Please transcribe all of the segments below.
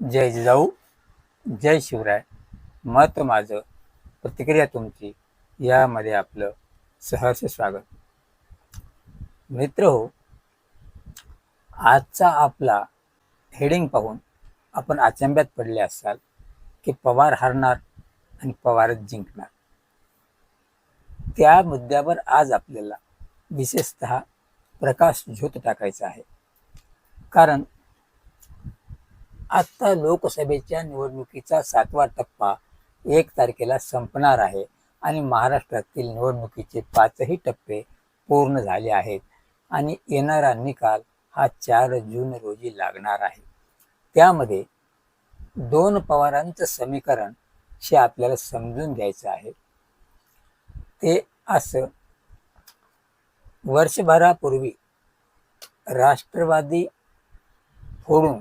जय जिजाऊ जय शिवराय. मत माझं प्रतिक्रिया तुमची यामध्ये आपलं सहर्ष स्वागत. मित्र हो आजचा आपला हेडिंग पाहून आपण अचंब्यात पडले असाल की पवार हारणार आणि पवारच जिंकणार. त्या मुद्द्यावर आज आपल्याला विशेषत प्रकाश झोत टाकायचा आहे. कारण आत्ता लोकसभेच्या निवडणुकीचा सातवा टप्पा एक तारखेला संपणार आहे आणि महाराष्ट्रातील निवडणुकीचे पाचही टप्पे पूर्ण झाले आहेत आणि येणारा निकाल हा चार जून रोजी लागणार आहे. त्यामध्ये दोन पवारांचं समीकरण हे आपल्याला समजून घ्यायचं आहे. ते असं वर्षभरापूर्वी राष्ट्रवादी फोडून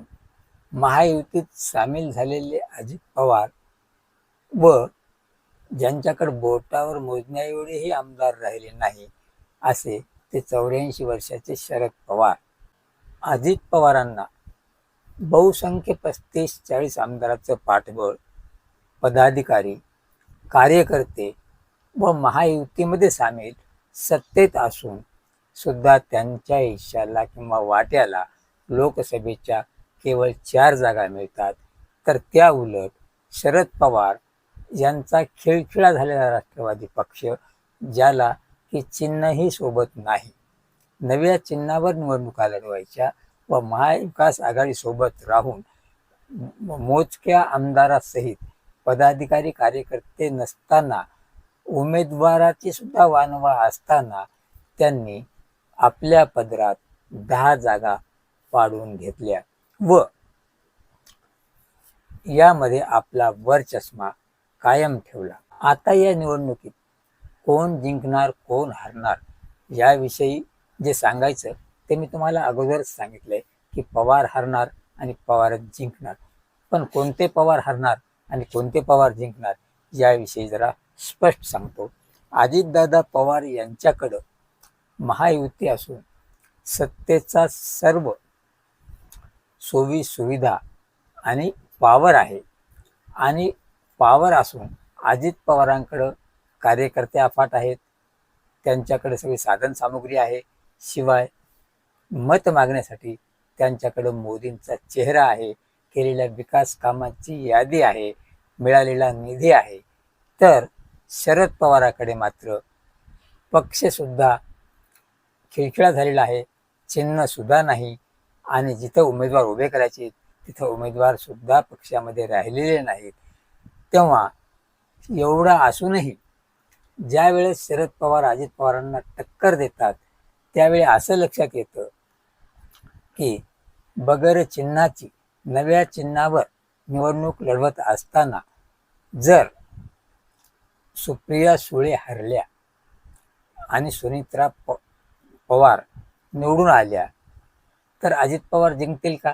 महायुतीत सामील झालेले अजित पवार व ज्यांच्याकडे बोटावर मोजण्याएवढेही आमदार राहिले नाही असे ते चौऱ्याऐंशी वर्षाचे शरद पवार. अजित पवारांना बहुसंख्य पस्तीस चाळीस आमदाराचं पाठबळ पदाधिकारी कार्यकर्ते व महायुतीमध्ये सामील सत्तेत असून सुद्धा त्यांच्या इशाला किंवा वाट्याला लोकसभेच्या केवळ चार जागा मिळतात. तर त्या उलट शरद पवार यांचा खिळखिळा झालेला राष्ट्रवादी पक्ष ज्याला की चिन्हही सोबत नाही. नव्या चिन्हावर निवडणुका लढवायच्या व महाविकास आघाडीसोबत राहून मोजक्या आमदारासहित पदाधिकारी कार्यकर्ते नसताना उमेदवाराची सुद्धा वानवा असताना त्यांनी आपल्या पदरात दहा जागा पाडून घेतल्या. व यामध्ये आपला वरचष्मा कायम ठेवला. आता या निवडणुकीत कोण जिंकणार कोण हरणार याविषयी जे सांगायचं ते मी तुम्हाला अगोदरच सांगितलंय की पवार हरणार आणि पवारच जिंकणार. पण कोणते पवार हरणार आणि कोणते पवार जिंकणार याविषयी जरा स्पष्ट सांगतो. अजितदादा पवार यांच्याकडं महायुती असून सत्तेचा सर्व सोयी सुविधा आणि पावर आहे. आणि पावर असून अजित पवारांकडं कार्यकर्ते अफाट आहेत. त्यांच्याकडे सगळी साधनसामुग्री आहे. शिवाय मत मागण्यासाठी त्यांच्याकडं मोदींचा चेहरा आहे. केलेल्या विकास कामाची यादी आहे. मिळालेला निधी आहे. तर शरद पवाराकडे मात्र पक्षसुद्धा खिळखिळा झालेला आहे. चिन्हसुद्धा नाही. आणि जिथं उमेदवार उभे करायचे तिथं उमेदवार सुद्धा पक्षामध्ये राहिलेले नाहीत. तेव्हा एवढा असूनही ज्या वेळेस शरद पवार अजित पवारांना टक्कर देतात त्यावेळी असं लक्षात येतं की बगर चिन्हाची नव्या चिन्हावर निवडणूक लढवत असताना जर सुप्रिया सुळे हरल्या आणि सुनित्रा प पवार निवडून आल्या तर अजित पवार जिंकतील का?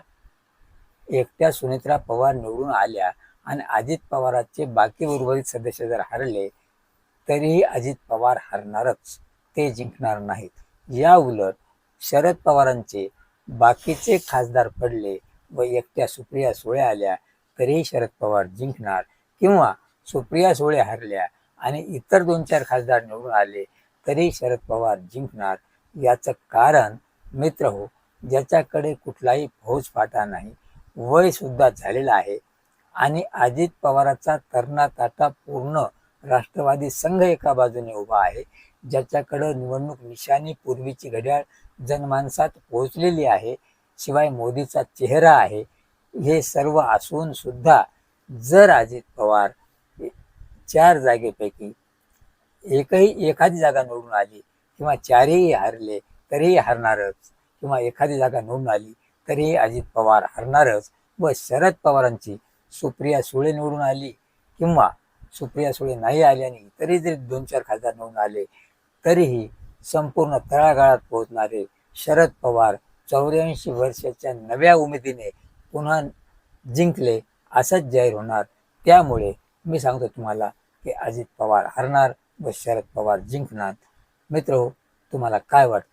एकट्या सुनित्रा पवार निवडून आल्या आणि अजित पवाराचे बाकी उर्वरित सदस्य जर हरले तरीही अजित पवार हरणारच. ते जिंकणार नाहीत. या उलट शरद पवारांचे बाकीचे खासदार पडले व एकट्या सुप्रिया सुळे आल्या तरीही शरद पवार जिंकणार. किंवा सुप्रिया सुळे हरल्या आणि इतर दोन चार खासदार निवडून आले तरी शरद पवार जिंकणार. याचं कारण मित्र हो ज्याच्याकडे कुठलाही फौजफाटा नाही वय सुद्धा झालेला आहे आणि अजित पवाराचा तरणा ताटा पूर्ण राष्ट्रवादी संघ एका बाजूने उभा आहे ज्याच्याकडं निवडणूक निशाणी पूर्वीची घड्याळ जनमानसात पोहोचलेली आहे शिवाय मोदीचा चेहरा आहे हे सर्व असून सुद्धा जर अजित पवार चार जागेपैकी एकही एखादी जागा निवडून आली किंवा चारही हरले तरीही हरणारच. किंवा एखादी जागा निवडून आली तरीही अजित पवार हरणारच. व शरद पवारांची सुप्रिया सुळे निवडून आली किंवा सुप्रिया सुळे नाही आली आणि तरी जरी दोन चार खासदार निवडून आले तरीही संपूर्ण तळागाळात पोहोचणारे शरद पवार चौऱ्याऐंशी वर्षाच्या नव्या उमेदीने पुन्हा जिंकले असंच जाहीर होणार. त्यामुळे मी सांगतो तुम्हाला की अजित पवार हरणार व शरद पवार जिंकणार. मित्र तुम्हाला काय वाटतं?